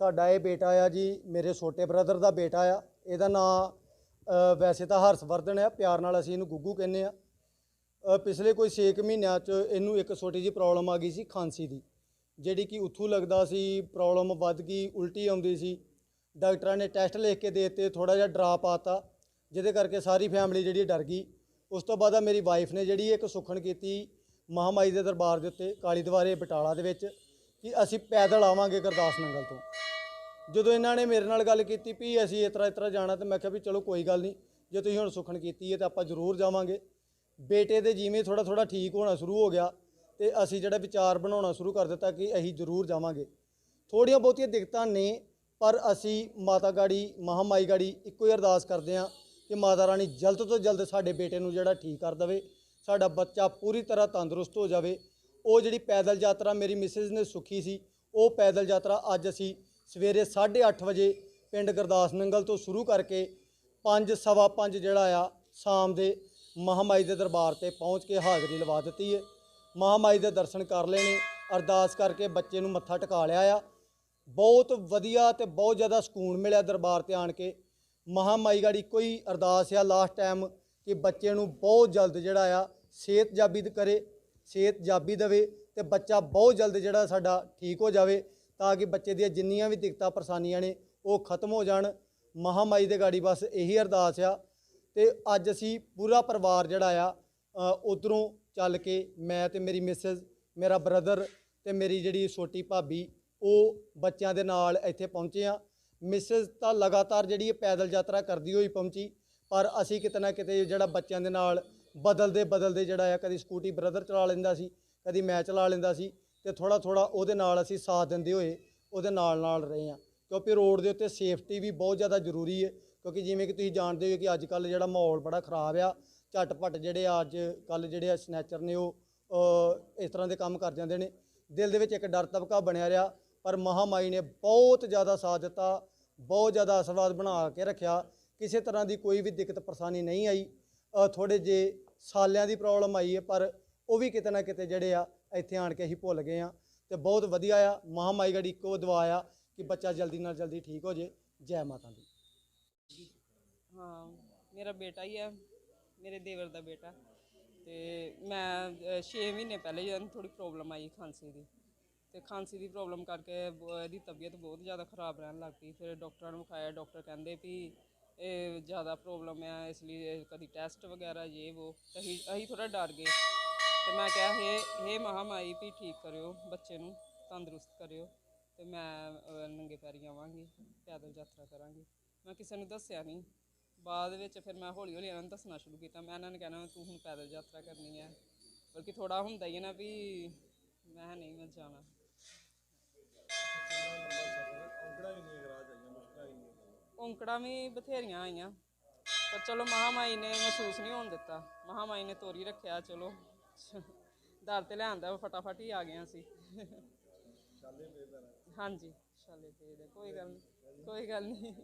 ਸਾਡਾ ਇਹ ਬੇਟਾ ਆ ਜੀ, ਮੇਰੇ ਛੋਟੇ ਬ੍ਰਦਰ ਦਾ ਬੇਟਾ ਆ। ਇਹਦਾ ਨਾਂ ਵੈਸੇ ਤਾਂ ਹਰਸ਼ਵਰਧਨ ਆ, ਪਿਆਰ ਨਾਲ ਅਸੀਂ ਇਹਨੂੰ ਗੁੱਗੂ ਕਹਿੰਦੇ ਆ। ਪਿਛਲੇ ਕੋਈ 6 ਮਹੀਨਿਆਂ 'ਚ ਇਹਨੂੰ ਇੱਕ ਛੋਟੀ ਜਿਹੀ ਪ੍ਰੋਬਲਮ ਆ ਗਈ ਸੀ ਖਾਂਸੀ ਦੀ, ਜਿਹੜੀ ਕਿ ਉੱਥੋਂ ਲੱਗਦਾ ਸੀ ਪ੍ਰੋਬਲਮ ਵੱਧ ਗਈ, ਉਲਟੀ ਆਉਂਦੀ ਸੀ। ਡਾਕਟਰਾਂ ਨੇ ਟੈਸਟ ਲਿਖ ਕੇ ਦੇ ਦਿੱਤੇ ਥੋੜਾ ਜਿਹਾ ਡਰਾ ਪਾਤਾ ਜਿਹਦੇ ਕਰਕੇ ਸਾਰੀ ਫੈਮਿਲੀ ਜਿਹੜੀ ਡਰ ਗਈ। ਉਸ ਤੋਂ ਬਾਅਦ ਮੇਰੀ ਵਾਈਫ ਨੇ ਜਿਹੜੀ ਇੱਕ ਸੁਖਣ ਕੀਤੀ ਮਹਾਮਾਈ ਦੇ ਦਰਬਾਰ ਦੇ ਉੱਤੇ, ਕਾਲੀ ਦਵਾਰੇ ਬਟਾਲਾ ਦੇ ਵਿੱਚ, ਕਿ ਅਸੀਂ ਪੈਦਲ ਆਵਾਂਗੇ ਗੁਰਦਾਸ ਨੰਗਲ ਤੋਂ। ਜਦੋਂ ਇਹਨਾਂ ਨੇ ਮੇਰੇ ਨਾਲ ਗੱਲ ਕੀਤੀ, ਵੀ ਅਸੀਂ ਇਸ ਤਰ੍ਹਾਂ ਇਸ ਤਰ੍ਹਾਂ ਜਾਣਾ, ਤੇ ਮੈਂ ਕਿਹਾ ਵੀ ਚਲੋ ਕੋਈ ਗੱਲ ਨਹੀਂ, ਜੇ ਤੁਸੀਂ ਹੁਣ ਸੁਖਣ ਕੀਤੀ ਹੈ ਤਾਂ ਆਪਾਂ ਜ਼ਰੂਰ ਜਾਵਾਂਗੇ। ਬੇਟੇ ਦੇ ਜਿਵੇਂ ਥੋੜਾ ਥੋੜਾ ਠੀਕ ਹੋਣਾ ਸ਼ੁਰੂ ਹੋ ਗਿਆ, ਤੇ ਅਸੀਂ ਜਿਹੜਾ ਵਿਚਾਰ ਬਣਾਉਣਾ ਸ਼ੁਰੂ ਕਰ ਦਿੱਤਾ ਕਿ ਅਸੀਂ ਜ਼ਰੂਰ ਜਾਵਾਂਗੇ। ਥੋੜੀਆਂ ਬਹੁਤੀਆਂ ਦਿੱਕਤਾਂ ਨੇ, ਪਰ ਅਸੀਂ ਮਾਤਾ ਗਾੜੀ ਮਹਾਮਾਈ ਗਾੜੀ ਇੱਕੋ ਹੀ ਅਰਦਾਸ ਕਰਦੇ ਹਾਂ ਕਿ ਮਾਤਾ ਰਾਣੀ ਜਲਦ ਤੋਂ ਜਲਦ ਸਾਡੇ ਬੇਟੇ ਨੂੰ ਜਿਹੜਾ ਠੀਕ ਕਰ ਦੇਵੇ, ਸਾਡਾ ਬੱਚਾ ਪੂਰੀ ਤਰ੍ਹਾਂ ਤੰਦਰੁਸਤ ਹੋ ਜਾਵੇ। ਉਹ ਜਿਹੜੀ ਪੈਦਲ ਯਾਤਰਾ ਮੇਰੀ ਮਿਸਿਸ ਨੇ ਸੁਖੀ ਸੀ, ਉਹ ਪੈਦਲ ਯਾਤਰਾ ਅੱਜ ਅਸੀਂ ਸਵੇਰੇ 8:30 ਵਜੇ ਪਿੰਡ ਗੁਰਦਾਸ ਨੰਗਲ ਤੋਂ ਸ਼ੁਰੂ ਕਰਕੇ 5 ਸਵਾ 5 ਜਿਹੜਾ ਆ, ਸ਼ਾਮ ਦੇ ਮਹਾਮਾਈ ਦੇ ਦਰਬਾਰ ਤੇ ਪਹੁੰਚ ਕੇ ਹਾਜ਼ਰੀ ਲਵਾ ਦਿੱਤੀ ਹੈ ਮਹਾਮਾਈ ਦੇ ਦਰਸ਼ਨ ਕਰ ਲਏ ਨੇ। ਅਰਦਾਸ ਕਰਕੇ ਬੱਚੇ ਨੂੰ ਮੱਥਾ ਟਿਕਾ ਲਿਆ ਆ। ਬਹੁਤ ਵਧੀਆ ਤੇ ਬਹੁਤ ਜ਼ਿਆਦਾ ਸਕੂਨ ਮਿਲਿਆ ਦਰਬਾਰ ਤੇ ਆਣ ਕੇ। ਮਹਾਮਾਈ ਗਾੜੀ ਕੋਈ ਅਰਦਾਸ ਆ ਲਾਸਟ ਟਾਈਮ ਕਿ ਬੱਚੇ ਨੂੰ ਬਹੁਤ ਜਲਦ ਜਿਹੜਾ ਆ, ਸਿਹਤ ਜਾਬੀ ਕਰੇ, ਸਿਹਤ ਜਾਬੀ ਦੇਵੇ ਤੇ ਬੱਚਾ ਬਹੁਤ ਜਲਦ ਜਿਹੜਾ ਸਾਡਾ ਠੀਕ ਹੋ ਜਾਵੇ। ਤਾਂ ਕਿ ਬੱਚੇ ਦੀਆਂ ਜਿੰਨੀਆਂ ਵੀ ਦਿੱਕਤਾਂ, ਪਰੇਸ਼ਾਨੀਆਂ ਨੇ, ਉਹ ਖਤਮ ਹੋ ਜਾਣ। ਮਹਾਮਾਈ ਦੇ ਗਾੜੀ ਬਸ ਇਹੀ ਅਰਦਾਸ ਆ। ਤੇ ਅੱਜ ਅਸੀਂ ਪੂਰਾ ਪਰਿਵਾਰ ਜਿਹੜਾ ਆ ਉਧਰੋਂ ਚੱਲ ਕੇ ਮੈਂ ਤੇ ਮੇਰੀ ਮਿਸਿਸ, ਮੇਰਾ ਬ੍ਰਦਰ ਤੇ ਮੇਰੀ ਜਿਹੜੀ ਛੋਟੀ ਭਾਬੀ, ਉਹ ਬੱਚਿਆਂ ਦੇ ਨਾਲ ਇੱਥੇ ਪਹੁੰਚੇ ਆ ਮਿਸਿਸ ਤਾਂ ਲਗਾਤਾਰ ਜਿਹੜੀ ਇਹ ਪੈਦਲ ਯਾਤਰਾ ਕਰਦੀ ਹੋਈ ਪਹੁੰਚੀ, ਪਰ ਅਸੀਂ ਕਿਤੇ ਨਾ ਕਿਤੇ ਜਿਹੜਾ ਬੱਚਿਆਂ ਦੇ ਨਾਲ ਬਦਲਦੇ ਬਦਲਦੇ ਜਿਹੜਾ ਆ, ਕਦੀ ਸਕੂਟੀ ਬ੍ਰਦਰ ਚਲਾ ਲੈਂਦਾ ਸੀ, ਕਦੀ ਮੈਂ ਚਲਾ ਲੈਂਦਾ ਸੀ। ਤੇ ਥੋੜਾ ਥੋੜਾ ਉਹਦੇ ਨਾਲ ਅਸੀਂ ਸਾਥ ਦਿੰਦੇ ਹੋਏ ਉਹਦੇ ਨਾਲ ਨਾਲ ਰਹੇ ਹਾਂ। ਕਿਉਂਕਿ ਰੋਡ ਦੇ ਉੱਤੇ ਸੇਫਟੀ ਵੀ ਬਹੁਤ ਜ਼ਿਆਦਾ ਜ਼ਰੂਰੀ ਹੈ। ਕਿਉਂਕਿ ਜਿਵੇਂ ਕਿ ਤੁਸੀਂ ਜਾਣਦੇ ਹੋ ਕਿ ਅੱਜ ਕੱਲ ਜਿਹੜਾ ਮਾਹੌਲ ਬੜਾ ਖਰਾਬ ਆ, ਝਟਪਟ ਜਿਹੜੇ ਆ ਅੱਜ ਕੱਲ ਜਿਹੜੇ ਆ ਸਨੈਚਰ ਨੇ ਉਹ ਇਸ ਤਰ੍ਹਾਂ ਦੇ ਕੰਮ ਕਰ ਜਾਂਦੇ ਨੇ। ਦਿਲ ਦੇ ਵਿੱਚ ਇੱਕ ਡਰ ਤਬਕਾ ਬਣਿਆ ਰਿਹਾ, ਪਰ ਮਹਾਮਾਈ ਨੇ ਬਹੁਤ ਜ਼ਿਆਦਾ ਸਾਥ ਦਿੱਤਾ, ਬਹੁਤ ਜ਼ਿਆਦਾ ਆਸ਼ੀਰਵਾਦ ਬਣਾ ਕੇ ਰੱਖਿਆ। ਕਿਸੇ ਤਰ੍ਹਾਂ ਦੀ ਕੋਈ ਵੀ ਦਿੱਕਤ ਪਰੇਸ਼ਾਨੀ ਨਹੀਂ ਆਈ। ਥੋੜੇ ਜੇ ਸਾਲਿਆਂ ਦੀ ਪ੍ਰੋਬਲਮ ਆਈ ਹੈ, ਪਰ ਉਹ ਵੀ ਕਿਤੇ ਨਾ ਕਿਤੇ ਜਿਹੜੇ ਆ ਇੱਥੇ ਆਣ ਕੇ ਅਸੀਂ ਭੁੱਲ ਗਏ ਆ ਤੇ ਬਹੁਤ ਵਧੀਆ ਆ, ਮਹਾਮਾਈ ਗੜੀ ਇੱਕੋ ਦਵਾ ਆ ਕਿ ਬੱਚਾ ਜਲਦੀ ਨਾਲ ਜਲਦੀ ਠੀਕ ਹੋ ਜੇ। ਜੈ ਮਾਤਾ ਦੀ। ਹਾਂ, ਮੇਰਾ ਬੇਟਾ ਹੀ ਹੈ ਮੇਰੇ ਦੇਵਰ ਦਾ ਬੇਟਾ। ਤੇ ਮੈਂ 6 ਮਹੀਨੇ ਪਹਿਲੇ ਜਦੋਂ ਥੋੜੀ ਪ੍ਰੋਬਲਮ ਆਈ ਖਾਂਸੀ ਦੀ। ਤੇ ਖਾਂਸੀ ਦੀ ਪ੍ਰੋਬਲਮ ਕਰਕੇ ਇਹਦੀ ਤਬੀਅਤ ਬਹੁਤ ਜ਼ਿਆਦਾ ਖਰਾਬ ਰਹਿਣ ਲੱਗ ਪਈ। ਫਿਰ ਡਾਕਟਰਾਂ ਨੂੰ ਵਿਖਾਇਆ, ਡਾਕਟਰ ਕਹਿੰਦੇ ਵੀ ਇਹ ਜ਼ਿਆਦਾ ਪ੍ਰੋਬਲਮ ਆ, ਇਸ ਲਈ ਕਦੀ ਟੈਸਟ ਵਗੈਰਾ ਇਹ ਉਹ ਅਸੀਂ ਅਸੀਂ ਥੋੜਾ ਡਰ ਗਏ। ਤੇ ਮੈਂ ਕਿਹਾ ਹੇ ਹੇ ਮਹਾਮਾਈ ਵੀ ਠੀਕ ਕਰਿਓ ਬੱਚੇ ਨੂੰ ਤੰਦਰੁਸਤ ਕਰਿਓ ਤੇ ਮੈਂ ਅਹ, ਨੰਗੇ ਪੈਰੀ ਆਵਾਂਗੀ ਪੈਦਲ ਯਾਤਰਾ ਕਰਾਂਗੀ। ਮੈਂ ਕਿਸੇ ਨੂੰ ਦੱਸਿਆ ਨਹੀਂ। ਬਾਅਦ ਵਿੱਚ ਫਿਰ ਮੈਂ ਹੌਲੀ ਹੌਲੀ ਇਹਨਾਂ ਨੂੰ ਦੱਸਣਾ ਸ਼ੁਰੂ ਕੀਤਾ। ਮੈਂ ਇਹਨਾਂ ਨੂੰ ਕਹਿਣਾ ਤੂੰ ਹੁਣ ਪੈਦਲ ਯਾਤਰਾ ਕਰਨੀ ਹੈ। ਬਲਕਿ ਥੋੜਾ ਹੁੰਦਾ ਹੀ ਹੈ ਨਾ ਵੀ ਮੈਂ ਕਿਹਾ ਨਹੀਂ ਮੈਂ ਜਾਣਾ। ਔਂਕੜਾਂ ਵੀ ਬਥੇਰੀਆਂ ਆਈਆਂ। ਪਰ ਚਲੋ ਮਹਾਮਾਈ ਨੇ ਮਹਿਸੂਸ ਨਹੀਂ ਹੋਣ ਦਿੱਤਾ। ਮਹਾਮਾਈ ਨੇ ਤੋਰੀ ਰੱਖਿਆ ਚਲੋ। ਦਰ ਤੇ ਲਿਆਂਦਾ ਫਟਾਫਟ ਹੀ ਆ ਗਿਆ ਸੀ ਹਾਂਜੀ ਪੇ ਦੇ ਕੋਈ ਗੱਲ ਨਹੀਂ ਕੋਈ ਗੱਲ ਨਹੀਂ